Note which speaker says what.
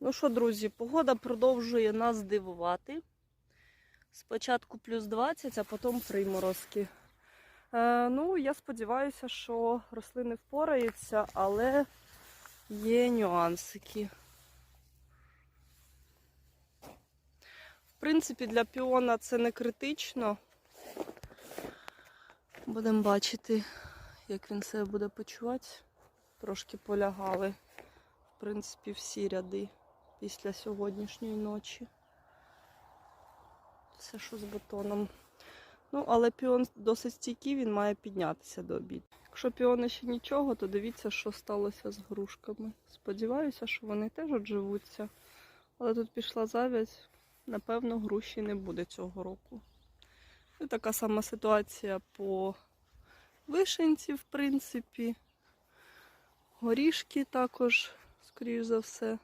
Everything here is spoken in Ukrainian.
Speaker 1: Ну що, друзі, погода продовжує нас дивувати. Спочатку плюс 20, а потім приморозки. Е, ну, я сподіваюся, що рослини впораються, але є нюансики. В принципі, для піона це не критично. Будемо бачити, як він себе буде почувати. Трошки полягали, в принципі, всі ряди після сьогоднішньої ночі. Все, що з бетоном. Ну, але піон досить стійкий, він має піднятися до обіду. Якщо піони ще нічого, то дивіться, що сталося з грушками. Сподіваюся, що вони теж отживуться. Але тут пішла завязь. Напевно, груші не буде цього року. І така сама ситуація по вишенці, в принципі. Горішки також, скоріш за все.